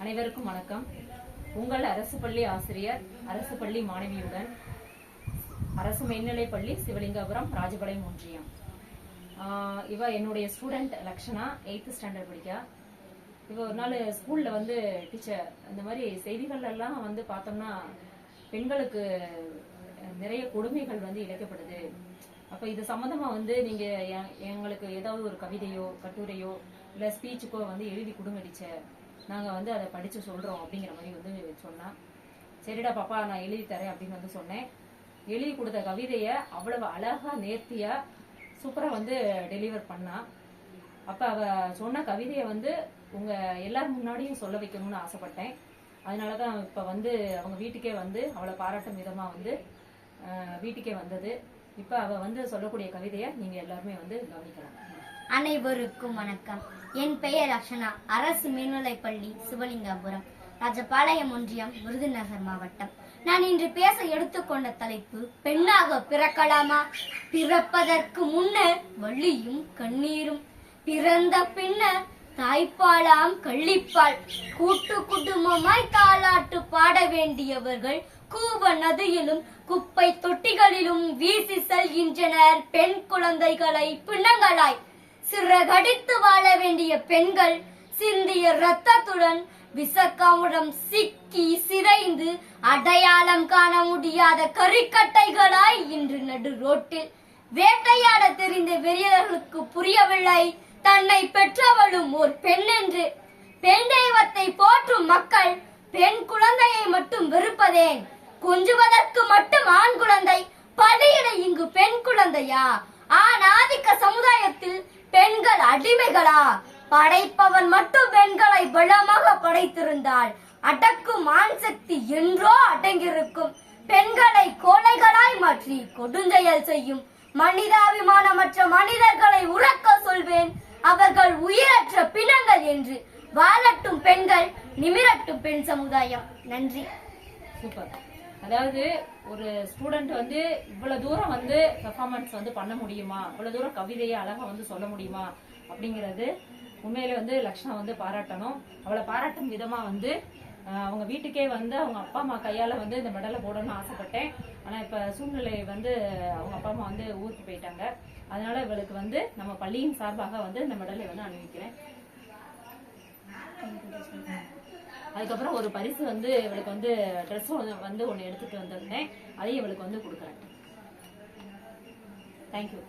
அனைவருக்கும் வணக்கம். உங்கள் அரசு பள்ளி ஆசிரியர் அரசு பள்ளி மாணவியுடன் அரசு மேல்நிலைப்பள்ளி சிவலிங்கபுரம் ராஜபாளையம் ஒன்றியம். இவ என்னுடைய ஸ்டூடெண்ட் லக்ஷனா எயித்து ஸ்டாண்டர்ட் படிக்கா இவ ஒரு நாள் ஸ்கூல்ல வந்து டீச்சர் இந்த மாதிரி செய்திகள் எல்லாம் வந்து பார்த்தோம்னா பெண்களுக்கு நிறைய கொடுமைகள் வந்து இழைக்கப்படுது அப்ப இது சம்பந்தமா வந்து நீங்க எ- எங்களுக்கு ஏதாவது ஒரு கவிதையோ கட்டுரையோ இல்ல ஸ்பீச்சுக்கோ வந்து எழுதி கொடுங்க டீச்சர் நாங்கள் வந்து அதை படித்து சொல்கிறோம் அப்படிங்கிற மாதிரி வந்து சொன்னான் சரிடா பாப்பா நான் எழுதி தரேன் அப்படின்னு வந்து சொன்னேன். எழுதி கொடுத்த கவிதையை அவ்வளவு அழகாக நேர்த்தியாக சூப்பராக வந்து டெலிவர் பண்ணா. அப்போ அவள் சொன்ன கவிதையை வந்து உங்கள் எல்லார் முன்னாடியும் சொல்ல வைக்கணும்னு ஆசைப்பட்டேன். அதனால தான் இப்போ வந்து அவங்க வீட்டுக்கே வந்து அவளை பாராட்டும் விதமாக வந்து வீட்டுக்கே வந்தது. இப்போ அவள் வந்து சொல்லக்கூடிய கவிதையை நீங்கள் எல்லாருமே வந்து கவனிக்கலாம். அனைவருக்கும் வணக்கம். என் பெயர் அக்ஷனா அரசு மேல்நிலைப்பள்ளி சிவலிங்காபுரம். ராஜபாளையம் ஒன்றியம் விருதுநகர் மாவட்டம். நான் இன்று பேச எடுத்துக்கொண்ட தலைப்பு பெண்ணாக பிறக்கலாமா? பிறப்பதற்கு முன்னர் வள்ளியும் கண்ணீரும். பிறந்த பின்னர் தாய்ப்பாலாம் கள்ளிப்பால். கூட்டு குடும்பமாய் தாளாட்டு பாட வேண்டியவர்கள் கூவ நதியிலும் குப்பை தொட்டிகளிலும் வீசி செல்கின்றனர். பெண் குழந்தைகளை பிணங்களாய் சிறகடித்து வாழ வேண்டிய பெண்கள் சிந்திய ரத்தத்துடன் விசக்காமுடம் சிக்கி சிதைந்து அடையாளம் காண முடியாத கரிக்கட்டைகளாய் இன்று நடு ரோட்டில். வேட்டையாட தெரிந்த வெறியர்களுக்கு புரியவில்லை. தன்னை பெற்றவளும் ஒரு பெண் என்று. பெண் தெய்வத்தை போற்றும் மக்கள் பெண் குழந்தையை மட்டும் வெறுப்பதேன். கொஞ்சுவதற்கு மட்டும் ஆண் குழந்தை. பலியிட இங்கு பெண் குழந்தையா? ஆண் ஆதிக்க பெண்கள் அடிமைகளா? படைப்பவன் மட்டும் பெண்களை பலமாக படைத்திருந்தால் அடக்கும் ஆண் சக்தி என்றோ அடங்கியிருக்கும். பெண்களை கோழைகளாய் மாற்றி கொடுஞ்செயல் செய்யும். மனிதாபிமானமற்ற மனிதர்களை உறக்க சொல்வேன். அவர்கள் உயிரற்ற பிணங்கள் என்று வாழட்டும் பெண்கள் நிமிரட்டும் பெண் சமுதாயம். நன்றி. சூப்பர். அதாவது ஒரு ஸ்டூடெண்ட் வந்து இவ்வளவு தூரம் வந்து பெர்ஃபார்மன்ஸ் வந்து பண்ண முடியுமா? இவ்வளவு தூரம் கவிதையை அழகா வந்து சொல்ல முடியுமா? அப்படிங்கிறது உண்மையிலே வந்து லக்ஷ்ணா வந்து பாராட்டணும். அவளை பாராட்டும் விதமா வந்து அவங்க வீட்டுக்கே வந்து அவங்க அப்பா அம்மா கையால வந்து இந்த மெடலை போடணும்னு ஆசைப்பட்டேன். ஆனா இப்ப சூழ்நிலை வந்து அவங்க அப்பா அம்மா வந்து ஊருக்கு போயிட்டாங்க. அதனால இவளுக்கு வந்து நம்ம பள்ளியின் சார்பாக வந்து இந்த மெடலை வந்து அணிவிக்கிறேன். அதுக்கப்புறம் ஒரு பரிசு வந்து இவளுக்கு வந்து ட்ரெஸ் வந்து ஒன்று எடுத்துட்டு வந்திருந்தேன். அதையும் இவளுக்கு வந்து கொடுக்குறேன். தேங்க்யூ